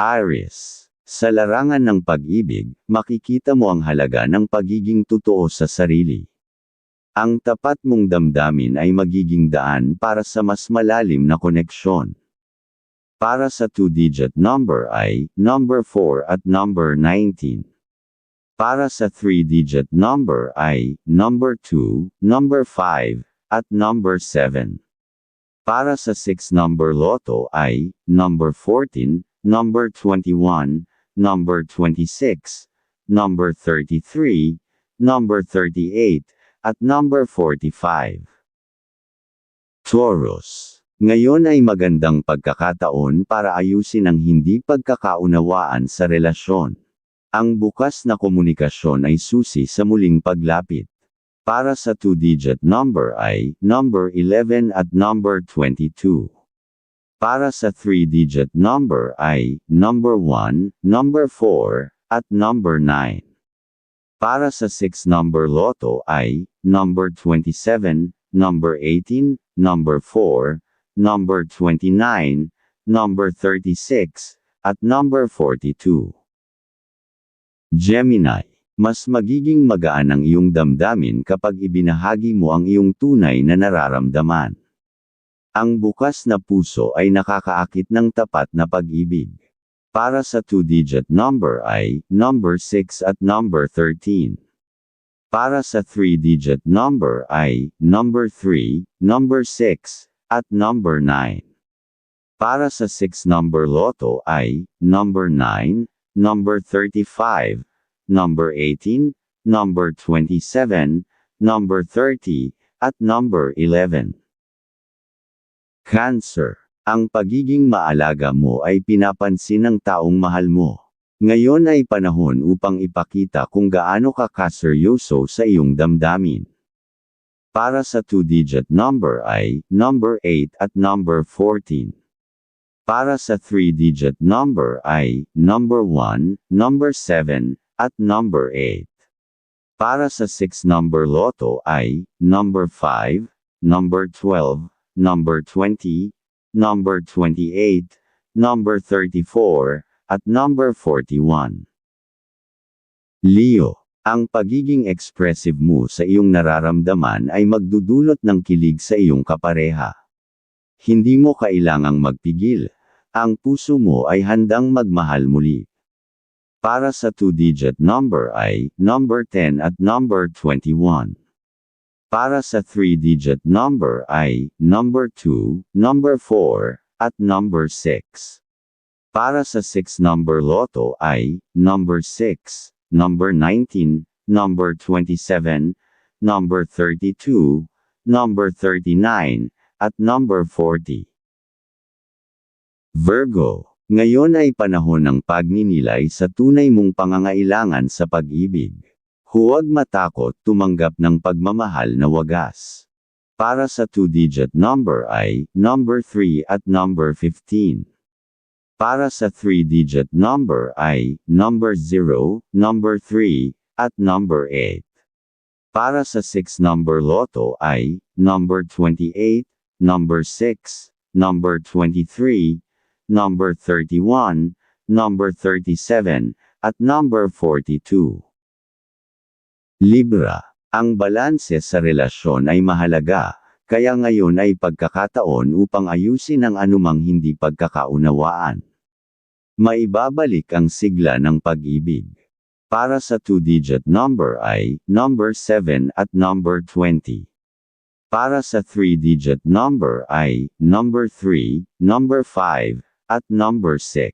Aries. Sa larangan ng pag-ibig, makikita mo ang halaga ng pagiging totoo sa sarili. Ang tapat mong damdamin ay magiging daan para sa mas malalim na koneksyon. Para sa two-digit number ay number 4 at number 19. Para sa three-digit number ay number 2, number 5, at number 7. Para sa 6 number loto ay number 14, number 21, number 26, number 33, number 38, at number 45. Taurus. Ngayon ay magandang pagkakataon para ayusin ang hindi pagkakaunawaan sa relasyon. Ang bukas na komunikasyon ay susi sa muling paglapit. Para sa two-digit number ay number 11 at number 22. Para sa three-digit number ay number 1, number 4, at number 9. Para sa 6 number loto ay number 27, number 18, number 4, number 29, number 36, at number 42. Gemini, mas magiging magaan ang iyong damdamin kapag ibinahagi mo ang iyong tunay na nararamdaman. Ang bukas na puso ay nakakaakit ng tapat na pag-ibig. Para sa two-digit number ay number 6 at number 13. Para sa three-digit number ay number 3, number 6, at number 9. Para sa 6 number loto ay number 9, number 35, number 18, number 27, number 30, at number 11. Cancer. Ang pagiging maalaga mo ay pinapansin ng taong mahal mo. Ngayon ay panahon upang ipakita kung gaano ka kaseryoso sa iyong damdamin. Para sa two-digit number ay number 8 at number 14. Para sa three-digit number ay number 1, number 7, at number 8. Para sa 6 number loto ay number 5, number 12, number 20, number 28, number 34, at number 41. Leo, ang pagiging expressive mo sa iyong nararamdaman ay magdudulot ng kilig sa iyong kapareha. Hindi mo kailangang magpigil. Ang puso mo ay handang magmahal muli. Para sa two-digit number ay number 10 at number 21. Para sa three-digit number ay number 2, number 4, at number 6. Para sa 6 number loto ay number 6, number 19, number 27, number 32, number 39, at number 40. Virgo, ngayon ay panahon ng pagninilay sa tunay mong pangangailangan sa pag-ibig. Huwag matakot tumanggap ng pagmamahal na wagas. Para sa two-digit number ay number 3 at number 15. Para sa three-digit number ay number 0, number 3, at number 8. Para sa 6 number loto ay number 28, number 6, number 23, number 31, number 37, at number 42. Libra. Ang balanse sa relasyon ay mahalaga, kaya ngayon ay pagkakataon upang ayusin ang anumang hindi pagkakaunawaan. Maibabalik ang sigla ng pag-ibig. Para sa two-digit number ay number 7 at number 20. Para sa three-digit number ay number 3, number 5, at number 6.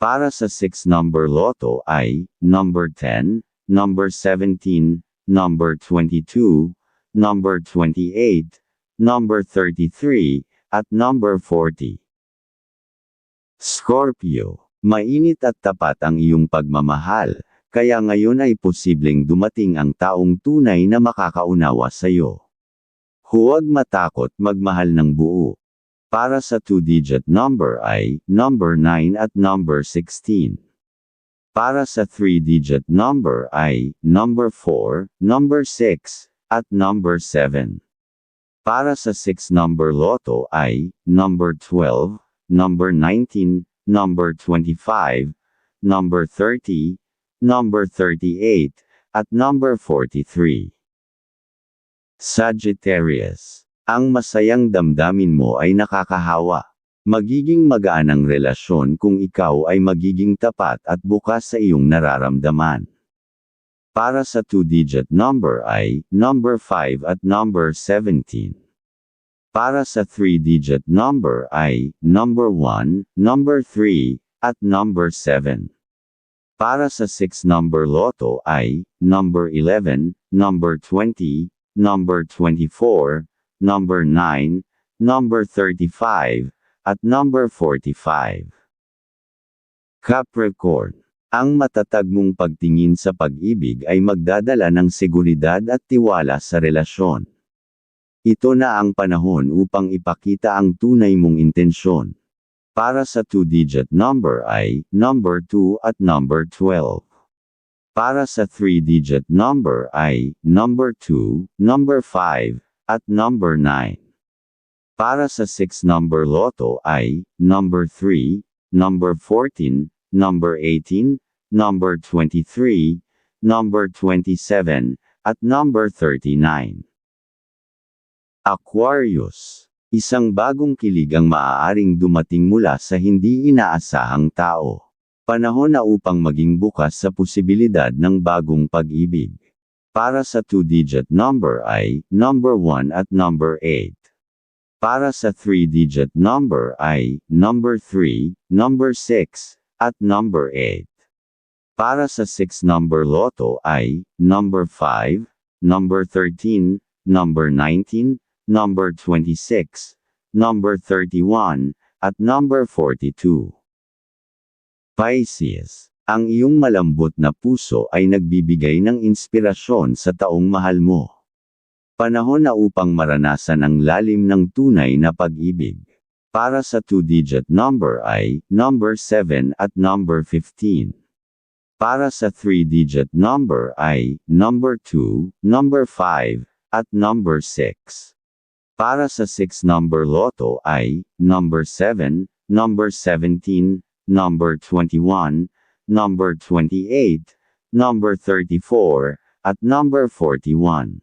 Para sa 6 number loto ay number 10, number 17, number 22, number 28, number 33, at number 40. Scorpio, mainit at tapat ang iyong pagmamahal, kaya ngayon ay posibleng dumating ang taong tunay na makakaunawa sa iyo. Huwag matakot magmahal ng buo. Para sa two-digit number ay number 9 at number 16. Para sa three-digit number ay number 4, number 6, at number 7. Para sa 6 number loto ay number 12, number 19, number 25, number 30, number 38, at number 43. Sagittarius. Ang masayang damdamin mo ay nakakahawa. Magiging magaan ang relasyon kung ikaw ay magiging tapat at bukas sa iyong nararamdaman. Para sa two-digit number ay number 5 at number 17. Para sa three-digit number ay number 1, number 3, at number 7. Para sa 6 number loto ay number 11, number 20, number 24, number 9, number 35, at number 45. Capricorn. Ang matatag mong pagtingin sa pag-ibig ay magdadala ng seguridad at tiwala sa relasyon. Ito na ang panahon upang ipakita ang tunay mong intensyon. Para sa two-digit number ay number 2 at number 12. Para sa three-digit number ay number 2, number 5, at number 9. Para sa 6 number loto ay number 3, number 14, number 18, number 23, number 27, at number 39. Aquarius. Isang bagong kilig ang maaaring dumating mula sa hindi inaasahang tao. Panahon na upang maging bukas sa posibilidad ng bagong pag-ibig. Para sa two-digit number ay number 1 at number 8. Para sa three-digit number ay number 3, number 6, at number 8. Para sa 6 number loto ay number 5, number 13, number 19, number 26, number 31, at number 42. Pisces. Ang iyong malambot na puso ay nagbibigay ng inspirasyon sa taong mahal mo. Panahon na upang maranasan ang lalim ng tunay na pag-ibig. Para sa two-digit number ay number 7 at number 15. Para sa three-digit number ay number 2, number 5, at number 6. Para sa 6 number loto ay number 7, number 17, number 21, number 28, number 34, at number 41.